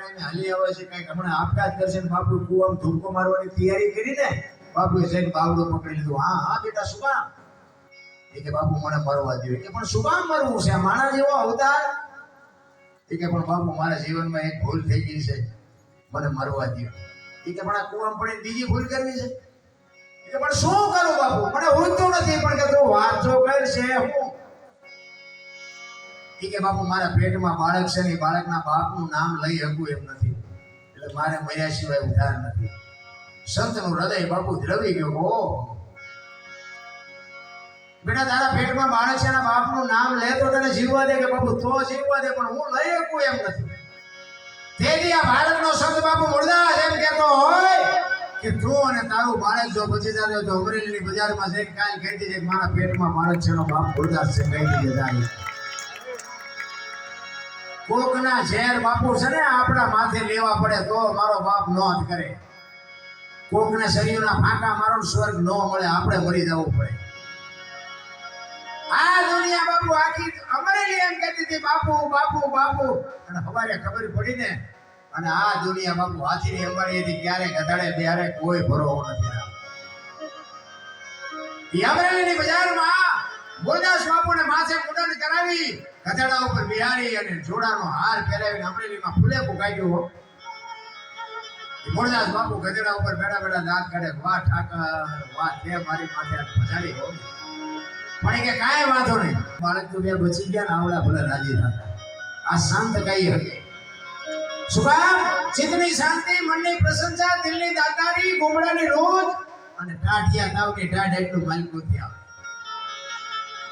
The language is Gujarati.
ટાઈમે હાલી આવે છે, કંઈક હમણાં આપઘાત કરશે ને બાપુ કુવામાં ધૂમકો મારવાની તૈયારી કરીને બાપુએ જઈને બાવડો પકડી લીધો. હા હા, બેટા, શું કામ? એ કે, બાપુ, મને મરવા દો કે, પણ શું કામ મરવું છે? માણા જેવો અવતાર? એ કે, પણ બાપુ, મારા જીવનમાં એક ભૂલ થઈ ગઈ છે. મને મરવા દો એ કે, પણ આ કુવામ પડીને બીજી ભૂલ કરવી છે? એ કે, પણ શું કરું બાપુ? મને ઊંઘતું નથી, પણ કે તું વાંચો કરશે હું. એ કે બાપુ, મારા પેટમાં બાળક છે ને બાળકના બાપનું નામ લઈ શકું એમ નથી. એટલે મારે મર્યા સિવાય ઉધાર નથી. સંતનું હૃદય બાપુ દ્રવી ગયો, હો. બેટા, તારા પેટમાં બાળક છે એના બાપનું નામ લે તો તને જીવવા દે કે બાપુ, તો જીવવા દે, પણ હું લઈ શકું એમ નથી. તેથી આ બાળકનો સંત બાપુ મુરદાસ એમ કહેતો હોય કે તું અને તારું બાળક જો બચી જાય તો અમરેલીની બજારમાં જઈને કાલ કહી દેજે મારા પેટમાં બાળક છે બાપ મુરદાસ છે, કહી દીધે જાય કોકના ઝેર બાપુ છે ને, આપણા માથે લેવા પડે તો મારો બાપ નોંધ કરે. કોકને શરીરના ફાંકા મારો સ્વર્ગ ન મળે, આપણે મરી જવું પડે. આ દુનિયા બાપુ આખી અમરેલી એમ કહેતી હતી, બાપુ બાપુ બાપુ. અને હવારે ખબર પડી ને, અને આ દુનિયા બાપુ હાથીની અંબાડી હતી ક્યારે ગધાડે બેહારે કોઈ ભરોવો નથી અમરેલીની બજારમાં ગોરદાસ બાપુને માથે મુંડન કરાવી. ગધેડા ઉપર બિહારી અને જોડાનો હાર પહેરાવીને અમરેલીમાં ફૂલે ફૂંકાઈ ઈ બાપુ, ગધેડા ઉપર બેઠા બેઠા દાંત કાઢે. વાહ, ઠાકર, વાહ તે મારી માથે પધારી હો. પણ કે કાંઈ વાંધો નહીં. બાળક તો બે બચી ગયા ને આવડા ભલે રાજી થતા આ શાંત કઈ હતી સુભાવ ચિત્તની શાંતિ, મનની પ્રશંસા, દિલની દાતારી ગોમડાની રોજ અને ટાઢિયા તાવની ટાઢ એટલું માલિક નથી આવે